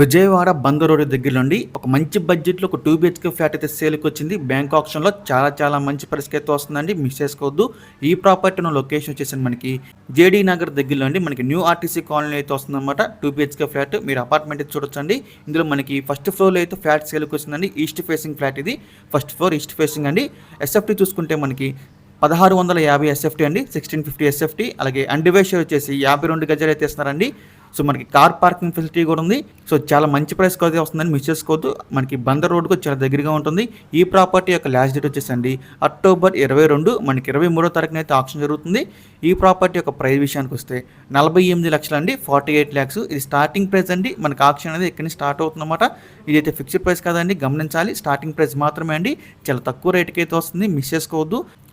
విజయవాడ బంద్ road దగ్గర నుండి ఒక మంచి బడ్జెట్లో ఒక టూ బిహెచ్కే ఫ్లాట్ అయితే సేల్కి వచ్చింది. బ్యాంక్ ఆప్షన్లో చాలా చాలా మంచి పరిస్థితి అయితే వస్తుందండి. మిస్ చేసుకోవద్దు. ఈ ప్రాపర్టీ ఉన్న లొకేషన్ వచ్చేసి మనకి జేడీ నగర్ దగ్గర నుండి మనకి న్యూ ఆర్టీసీ కాలనీ అయితే వస్తుందన్నమాట. టూ బిహెచ్కే ఫ్లాట్ మీరు అపార్ట్మెంట్ అయితే చూడొచ్చండి. ఇందులో మనకి ఫస్ట్ ఫ్లోర్లో అయితే ఫ్లాట్ సేల్కి వచ్చిందండి ఈస్ట్ ఫేసింగ్ ఫ్లాట్ ఇది. ఫస్ట్ ఫ్లోర్ ఈస్ట్ ఫేసింగ్ అండి. ఎస్ఎఫ్టీ చూసుకుంటే మనకి పదహారు వందల యాభై ఎస్ఎఫ్టీ అండి. సిక్స్టీన్ ఫిఫ్టీ ఎస్ఎఫ్టీ అలాగే అండివేషర్ వచ్చేసి యాభై రెండు గజాలు అయితే ఇస్తున్నారండి. సో మనకి కార్ పార్కింగ్ ఫెసిలిటీ కూడా ఉంది. సో చాలా మంచి ప్రైస్ అయితే వస్తుందని మిస్ చేసుకోవద్దు. మనకి బందర్ రోడ్కు చాలా దగ్గరగా ఉంటుంది. ఈ ప్రాపర్టీ యొక్క లాస్ట్ డేట్ వచ్చేసండి అక్టోబర్ ఇరవై రెండు మనకి ఇరవై మూడో తారీఖున అయితే ఆప్షన్ జరుగుతుంది. ఈ ప్రాపర్టీ యొక్క ప్రైస్ విషయానికి వస్తే నలభై ఎనిమిది లక్షలు అండి ఫార్టీ ఎయిట్ ల్యాక్స్. ఇది స్టార్టింగ్ ప్రైస్ అండి. మనకి ఆప్షన్ అనేది ఎక్కడి నుంచి స్టార్ట్ అవుతుందన్నమాట. ఇదైతే ఫిక్స్డ్ ప్రైస్ కాదండి గమనించాలి. స్టార్టింగ్ ప్రైస్ మాత్రమే అండి. చాలా తక్కువ రేటుకి అయితే వస్తుంది మిస్ చేసుకోవద్దు.